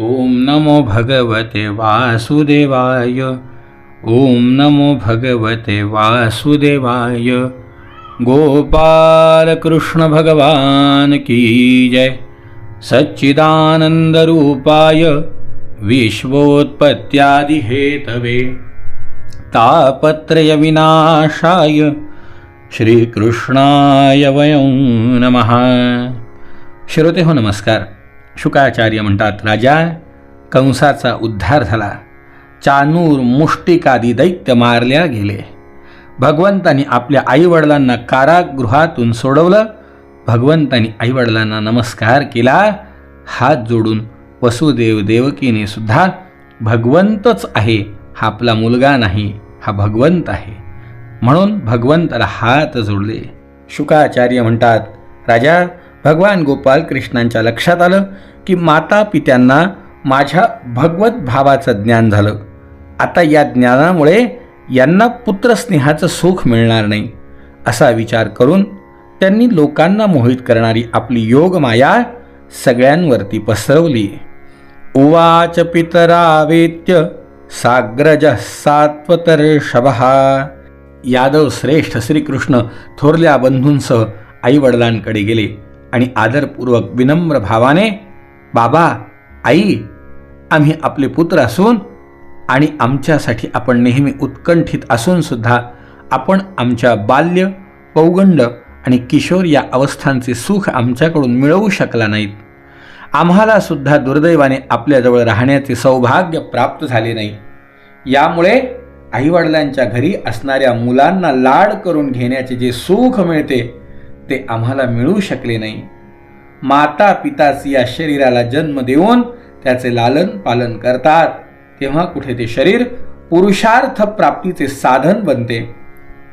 ओम नमो भगवते वासुदेवाय। ओम नमो भगवते वासुदेवाय। गोपाल कृष्ण भगवान की जय। सच्चिदानंद रूपाय। विश्वोत्पत्त्यादि हेतवे तापत्रय विनाशाय। श्रीकृष्णाय वयं नमः। श्रोते हो नमस्कार। शुकाचार्य म्हणतात राजा कंसाचा उद्धार झाला. चानूर मुष्टिकादी दैत्य मारल्या गेले. भगवंतानी आपल्या आईवडिलांना कारागृहातून सोडवलं. भगवंतानी आईवडिलांना नमस्कार केला. हात जोडून वसुदेव देवकीने सुद्धा भगवंतच आहे हा आपला मुलगा नाही हा भगवंत आहे. म्हणून भगवंताला हात जोडले. शुकाचार्य म्हणतात राजा भगवान गोपाल कृष्णांच्या लक्षात आलं की माता पित्यांना माझ्या भगवत भावाचं ज्ञान झालं. आता या ज्ञानामुळे यांना पुत्रस्नेहाचं सुख मिळणार नाही असा विचार करून त्यांनी लोकांना मोहित करणारी आपली योगमाया सगळ्यांवरती पसरवली. उवाच पितरावेत्य साग्रज सात्वतर्षभा. यादव श्रेष्ठ श्रीकृष्ण थोरल्या बंधूंसह आईवडिलांकडे गेले. आणि आदरपूर्वक विनम्र भावाने बाबा आई आम्ही आपले पुत्र असून आणि आमच्यासाठी आपण नेहमी उत्कंठित असून सुद्धा आपण आमच्या बाल्य पौगंड आणि किशोर या अवस्थांचे सुख आमच्याकडून मिळवू शकला नाहीत. आम्हाला सुद्धा दुर्दैवाने आपल्याजवळ राहण्याचे सौभाग्य प्राप्त झाले नाही. यामुळे आईवडिलांच्या घरी असणाऱ्या मुलांना लाड करून घेण्याचे जे सुख मिळते ते आम्हाला मिळू शकले नाही. माता पिताच या शरीराला जन्म देऊन त्याचे लालन पालन करतात. तेव्हा कुठे ते शरीर पुरुषार्थ प्राप्तीचे साधन बनते.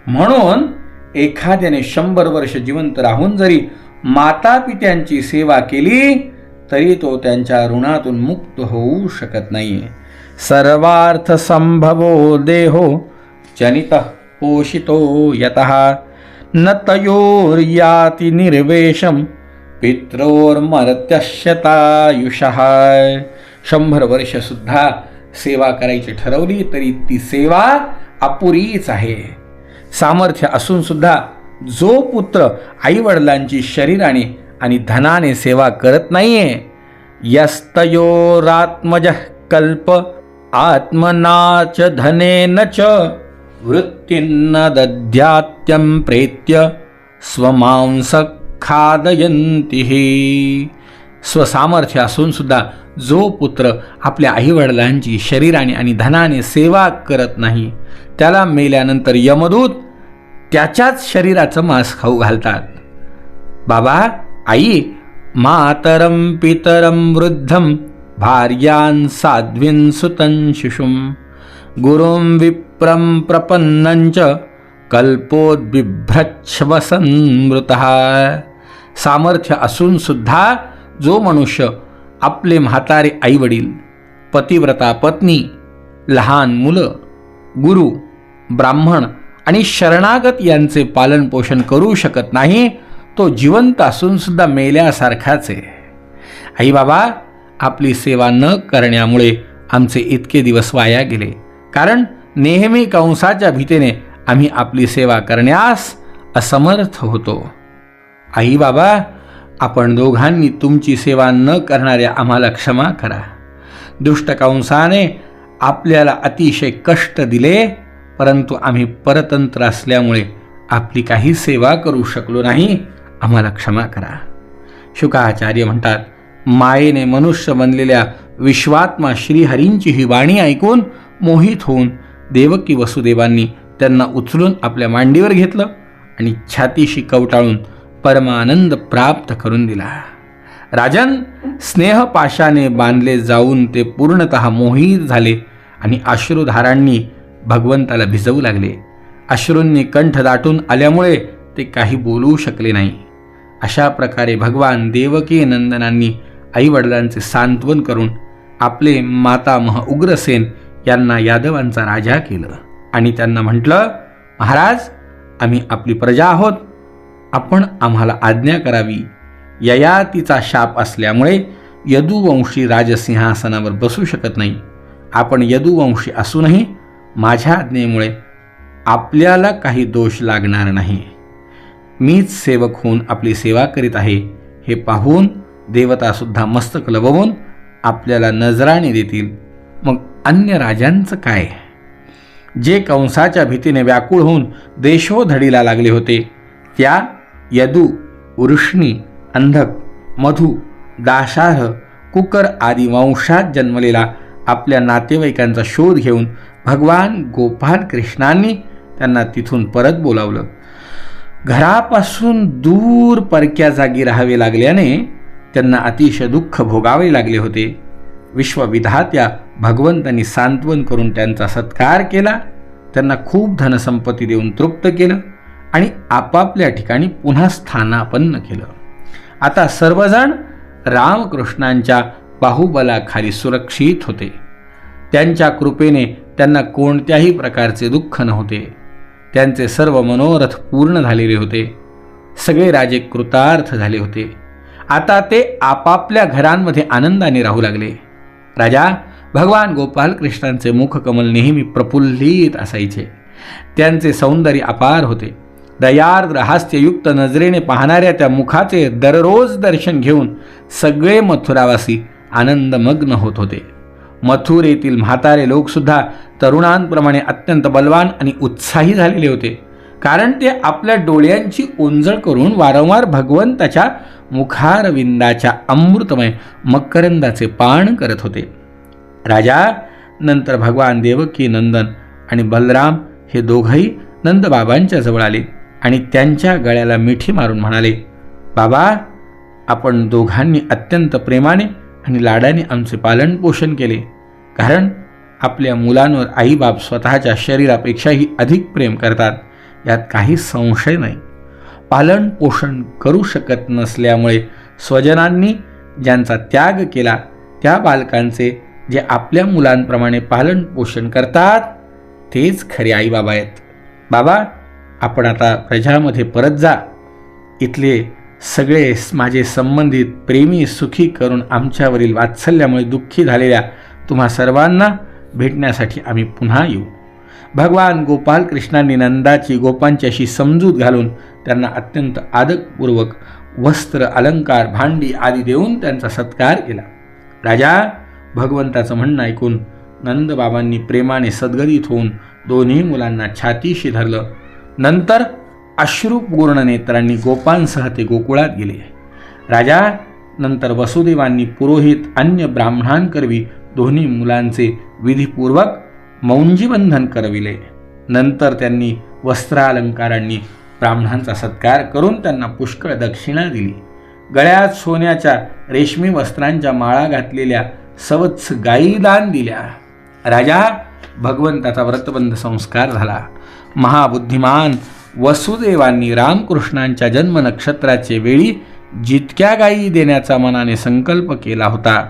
म्हणून एखाद्याने शंभर वर्ष जिवंत राहून जरी माता पित्यांची सेवा केली तरी तो त्यांच्या ऋणातून मुक्त होऊ शकत नाही. सर्वार्थ संभवो देहो जनित पोषितो यत. न तयोर्याति निर्वेशम पित्रोर्मरत्यश्यतायुषः शंभर वर्षसुद्धा सेवा करायची ठरवली तरी ती सेवा अपुरीच आहे. सामर्थ्य असून सुद्धा जो पुत्र आईवडिलांची शरीराने आणि धनाने सेवा करत नाहीये यस्तयोरात्मज कल्प आत्मनाच धनेन च वृत्तीन्न दध्यात्यं प्रेत्य स्वमांस खादयंती स्वसामर्थ्य असून सुद्धा जो पुत्र आपल्या आईवडिलांची शरीराने आणि धनाने सेवा करत नाही त्याला मेल्यानंतर यमदूत त्याच्याच शरीराचं मांस खाऊ घालतात. बाबा आई मातरं पितरं वृद्धं भार्यान साध्वीन सुतं शिशुं गुरुं विप्रं प्रपन्नञ्च कल्पोद्बिभ्रच्छवसंमृतः सामर्थ्य असून सुद्धा जो मनुष्य आपले म्हातारे आईवडील पतिव्रता पत्नी लहान मुलं गुरु ब्राह्मण आणि शरणागत यांचे पालनपोषण करू शकत नाही तो जिवंत असून सुद्धा मेल्यासारखाच. आहे आई बाबा आपली सेवा न करण्यामुळे आमचे इतके दिवस वाया गेले. कारण नेहमी कंसाच्या भीतीने आम्ही आपली सेवा करण्यास असमर्थ होतो. आई बाबा आपण दोघांनी तुमची सेवा न करणाऱ्या आम्हाला क्षमा करा. दुष्ट कंसाने आपल्याला अतिशय कष्ट दिले परंतु आम्ही परतंत्र असल्यामुळे आपली काही सेवा करू शकलो नाही आम्हाला क्षमा करा. शुकाचार्य म्हणतात मायेने मनुष्य बनलेल्या विश्वात्मा श्रीहरींची ही वाणी ऐकून मोहित होऊन देवकी वसुदेवांनी त्यांना उचलून आपल्या मांडीवर घेतलं आणि छातीशी कवटाळून परमानंद प्राप्त करून दिला. राजन स्नेहपाशाने बांधले जाऊन ते पूर्णत मोहित झाले आणि अश्रुधारांनी भगवंताला भिजवू लागले. अश्रूंनी कंठ दाटून आल्यामुळे ते काही बोलू शकले नाही. अशा प्रकारे भगवान देवकी नंदनांनी आईवडिलांचे सांत्वन करून आपले मातामह उग्रसेन यांना यादवांचा राजा केलं. आणि त्यांना म्हटलं महाराज आम्ही आपली प्रजा आहोत. आपण आम्हाला आज्ञा करावी. ययातीचा शाप असल्यामुळे यदुवंशी राजसिंहासनावर बसू शकत नाही. आपण यदुवंशी असूनही माझ्या आज्ञेमुळे आपल्याला काही दोष लागणार नाही. मीच सेवक होऊन आपली सेवा करीत आहे. हे पाहून देवतासुद्धा मस्तक लवून आपल्याला नजराने देतील. मग अन्य राजांचं काय? जे कंसाच्या भीतीने व्याकुळ होऊन देशोधडीला लागले होते त्या यदू वृष्णी अंधक मधु दाशार्ह कुकर आदी वंशात जन्मलेला आपल्या नातेवाईकांचा शोध घेऊन भगवान गोपाल कृष्णांनी त्यांना तिथून परत बोलावलं. घरापासून दूर परक्या जागी राहावे लागल्याने त्यांना अतिशय दुःख भोगावे लागले होते. विश्वविधात्या भगवंतांनी सांत्वन करून त्यांचा सत्कार केला. त्यांना खूप धनसंपत्ती देऊन तृप्त केलं आणि आपापल्या ठिकाणी पुन्हा स्थानापन्न केलं. आता सर्वजण रामकृष्णांच्या बाहुबलाखाली सुरक्षित होते. त्यांच्या कृपेने त्यांना कोणत्याही प्रकारचे दुःख नव्हते. त्यांचे सर्व मनोरथ पूर्ण झालेले होते. सगळे राजे कृतार्थ झाले होते. आता ते आपापल्या घरांमध्ये आनंदाने राहू लागले. राजा भगवान गोपालकृष्णांचे मुखकमल नेहमी प्रफुल्लित असायचे. त्यांचे सौंदर्य अपार होते. दयार्द्र हास्ययुक्त नजरेने पाहणाऱ्या त्या मुखाचे दररोज दर्शन घेऊन सगळे मथुरावासी आनंदमग्न होत होते. मथुरेतील म्हातारे लोकसुद्धा तरुणांप्रमाणे अत्यंत बलवान आणि उत्साही झालेले होते. कारण ते आपल्या डोळ्यांची ओंजळ करून वारंवार भगवंताच्या मुखारविंदाच्या अमृतमय मकरंदाचे पान करत होते. राजा नंतर भगवान देवकी नंदन आणि बलराम हे दोघंही नंदबाबांच्या जवळ आले आणि त्यांच्या गळ्याला मिठी मारून म्हणाले बाबा आपण दोघांनी अत्यंत प्रेमाने आणि लाडाने आमचे पालनपोषण केले. कारण आपल्या मुलांवर आईबाप स्वतःच्या शरीरापेक्षाही अधिक प्रेम करतात. यात काही संशय नाही. पालन पोषण करू शकत नसल्यामुळे स्वजनांनी ज्यांचा त्याग केला त्या बालकांचे जे आपल्या मुलांप्रमाणे पालन पोषण करतात तेच खरे आईबाबा आहेत. बाबा आपण आता प्रजामध्ये परत जा. इथले सगळे माझे संबंधित प्रेमी सुखी करून आमच्यावरील वात्सल्यामुळे दुःखी झालेल्या तुम्हा सर्वांना भेटण्यासाठी आम्ही पुन्हा येऊ. भगवान गोपाल कृष्णांनी नंदाची गोपांच्याशी समजूत घालून त्यांना अत्यंत आदरपूर्वक वस्त्र अलंकार भांडी आदी देऊन त्यांचा सत्कार केला. राजा भगवंताचं म्हणणं ऐकून नंदबाबांनी प्रेमाने सद्गदित होऊन दोन्ही मुलांना छातीशी धरलं. नंतर अश्रुपूर्ण नेत्रांनी गोपांसह ते गोकुळात गेले. राजा नंतर वसुदेवांनी पुरोहित अन्य ब्राह्मणांकरवी दोन्ही मुलांचे विधीपूर्वक मौंजीबंधन करविले. नंतर त्यांनी वस्त्रालंकारांनी ब्राह्मणांचा सत्कार करून त्यांना पुष्कळ दक्षिणा दिली. गळ्यात सोन्याच्या रेशमी वस्त्रांच्या माळा घातलेल्या सवत्स गायी दान दिल्या. राजा भगवंताचा व्रतबंध संस्कार झाला. महाबुद्धिमान वसुदेवांनी रामकृष्णांच्या जन्म नक्षत्राचे वेळी जितक्या गायी देण्याचा मनाने संकल्प केला होता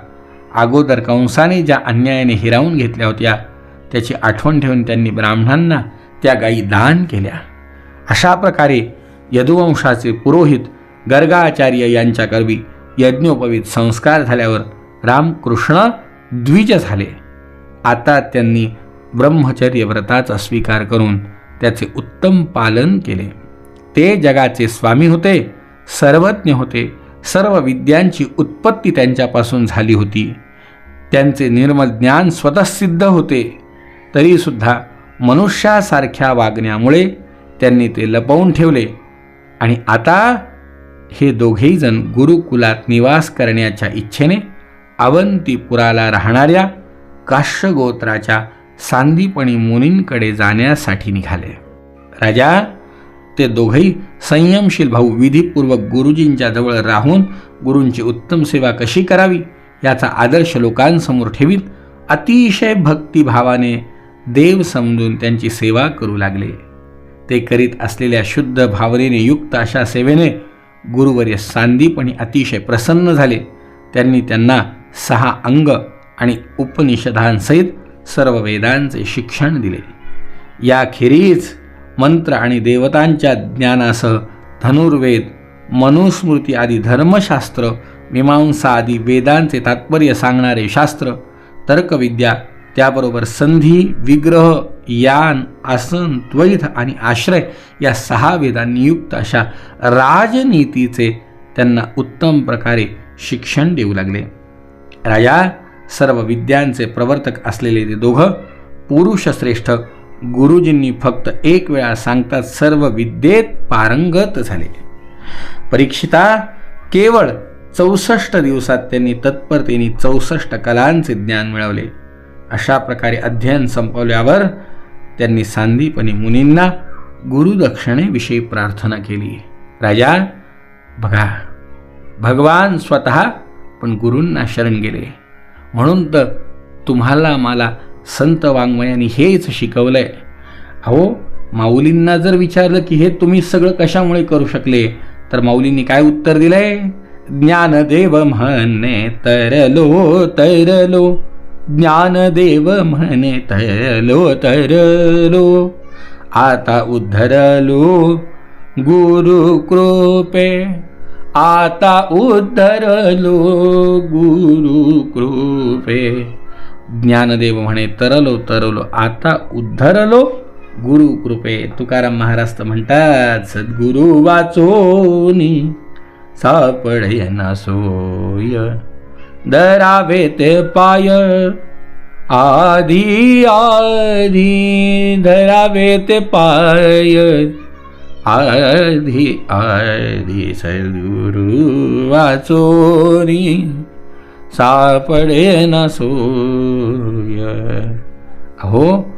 अगोदर कंसाने ज्या अन्यायाने हिरावून घेतल्या होत्या त्याची आठवण ठेवून त्यांनी ब्राह्मणांना त्या गायी दान केल्या. अशा प्रकारे यदुवंशाचे पुरोहित गर्गाचार्य यांच्याकरवी यज्ञोपवीत संस्कार झाल्यावर रामकृष्ण द्विज झाले. आता त्यांनी ब्रह्मचर्य व्रताचा स्वीकार करून त्याचे उत्तम पालन केले. ते जगाचे स्वामी होते सर्वज्ञ होते सर्व विद्यांची उत्पत्ती त्यांच्यापासून झाली होती. त्यांचे निर्मल ज्ञान स्वतःसिद्ध होते. तरीसुद्धा मनुष्यासारख्या वागण्यामुळे त्यांनी ते लपवून ठेवले. आणि आता हे दोघेही जण गुरुकुलात निवास करण्याच्या इच्छेने अवंतीपुराला राहणाऱ्या काश्यगोत्राच्या सांदीपणी मुनींकडे जाण्यासाठी निघाले. राजा ते दोघेही संयमशील भाऊ विधीपूर्वक गुरुजींच्या जवळ राहून गुरूंची उत्तम सेवा कशी करावी याचा आदर्श लोकांसमोर ठेवीत अतिशय भक्तिभावाने देव समजून त्यांची सेवा करू लागले. ते करीत असलेल्या शुद्ध भावनेने युक्त अशा सेवेने गुरुवर्य सांदीपणी अतिशय प्रसन्न झाले. त्यांनी त्यांना सहा अंग आणि उपनिषदांसहित सर्व वेदांचे शिक्षण दिले. याखेरीज मंत्र आणि देवतांच्या ज्ञानासह धनुर्वेद मनुस्मृती आदी धर्मशास्त्र मीमांसा आदी वेदांचे तात्पर्य सांगणारे शास्त्र तर्कविद्या त्याबरोबर संधी विग्रह यान आसन द्वैध आणि आश्रय या सहा वेदांनी युक्त अशा राजनीतीचे त्यांना उत्तम प्रकारे शिक्षण देऊ लागले. राजा सर्व विद्यांचे प्रवर्तक असलेले ते दोघं पुरुषश्रेष्ठ गुरुजींनी फक्त एक वेळा सांगतात सर्व विद्येत पारंगत झाले. परीक्षिता केवळ चौसष्ट दिवसात त्यांनी तत्परतेने चौसष्ट कलांचे ज्ञान मिळवले. अशा प्रकारे अध्ययन संपवल्यावर त्यांनी सांदीपनी मुनींना गुरुदक्षिणेविषयी प्रार्थना केली. राजा बघा भगवान स्वतः पण गुरूंना शरण गेले. म्हणून तर तुम्हाला मला संत वाङ्मयाने हेच शिकवलंय. अहो माऊलींना जर विचारलं की हे तुम्ही सगळं कशामुळे करू शकले तर माऊलींनी काय उत्तर दिलंय? ज्ञानदेव म्हणे तरलो तरलो. ज्ञानदेव म्हणे तरलो तरलो आता उद्धरलो. गुरु कृपे आता उद्धरलो. गुरु कृपे. ज्ञानदेव म्हणे तरलो तरलो. आता उद्धरलो. गुरु कृपे. तुकाराम महाराज तर म्हणतात सद्गुरु वाचोनी सापडय ना सोय दरावे ते पाय. आधी आधी धरावे ते पाय. आधी आधी सद्गुरु वाचोरी सापडे ना सोय अहो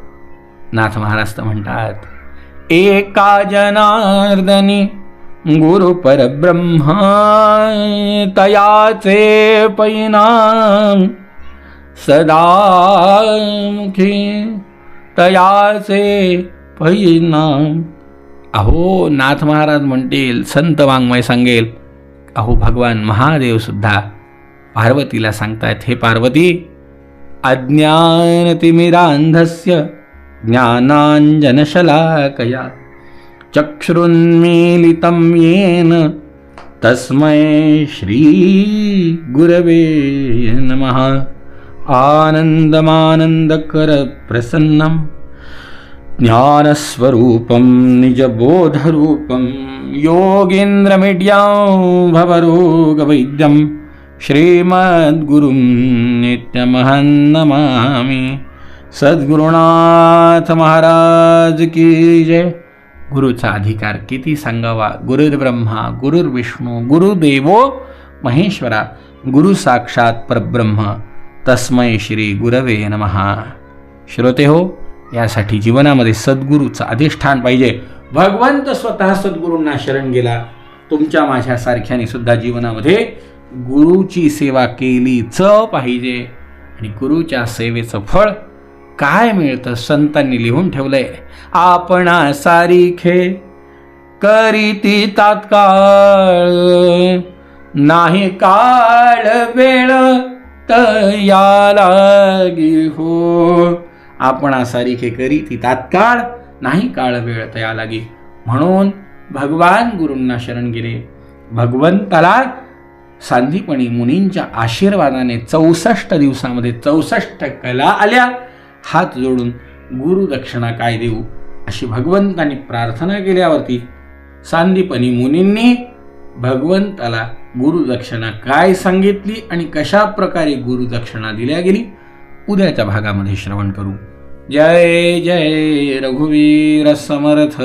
नाथ महाराज म्हणतात एका जनार्दनी गुरु परब्रह्मा तयाचे पैनाम सदा मुखी तयाचे पैनाम अहो नाथ महाराज म्हणतील संत वाङ्मय सांगेल अहो भगवान महादेव सुद्धा पार्वतीला सांगतायत हे पार्वती अज्ञानतिमिरांधस्य ज्ञानाञ्जनशलाकया चक्षुरुन्मीलितं येन तस्मै श्रीगुरवे नमः। आनन्दमानन्दकरप्रसन्नं ज्ञानस्वरूपं निजबोधरूपं योगेन्द्रमिड्यां भवरोगवैद्यं श्रीमद्गुरुं नित्यमहं नमामि। सद्गुरुनाथ महाराज की जय। गुरुचा अधिकार. किती सांगावा? गुरुर्ब्रह्मा गुरुर्विष्णू गुरुदेवो महेश्वरा गुरु साक्षात परब्रह्म. तस्मै श्री गुरवे नमहा श्रोते हो यासाठी जीवनामध्ये सद्गुरूचं अधिष्ठान पाहिजे. भगवंत स्वतः सद्गुरूंना शरण गेला. तुमच्या माझ्यासारख्याने सुद्धा जीवनामध्ये गुरुची सेवा केलीच पाहिजे. आणि गुरुच्या सेवेचं फळ काय मिळतं संतांनी लिहून ठेवलंय? आपणा करी करीती तात्काळ. नाही काळ वेळ लागी हो आपणा करी करीती तात्काळ नाही काळ वेळ तया लागी म्हणून भगवान गुरूंना शरण गेले. भगवंताला सांधीपणी मुनींच्या आशीर्वादाने चौसष्ट दिवसामध्ये चौसष्ट कला आल्या. हात जोडून गुरुदक्षिणा काय देऊ अशी भगवंतांनी प्रार्थना केल्यावरती सांदीपनी मुनींनी भगवंताला गुरुदक्षिणा काय सांगितली आणि कशा प्रकारे गुरुदक्षिणा दिल्या गेली उद्याच्या भागामध्ये श्रवण करू. जय जय रघुवीर समर्थ.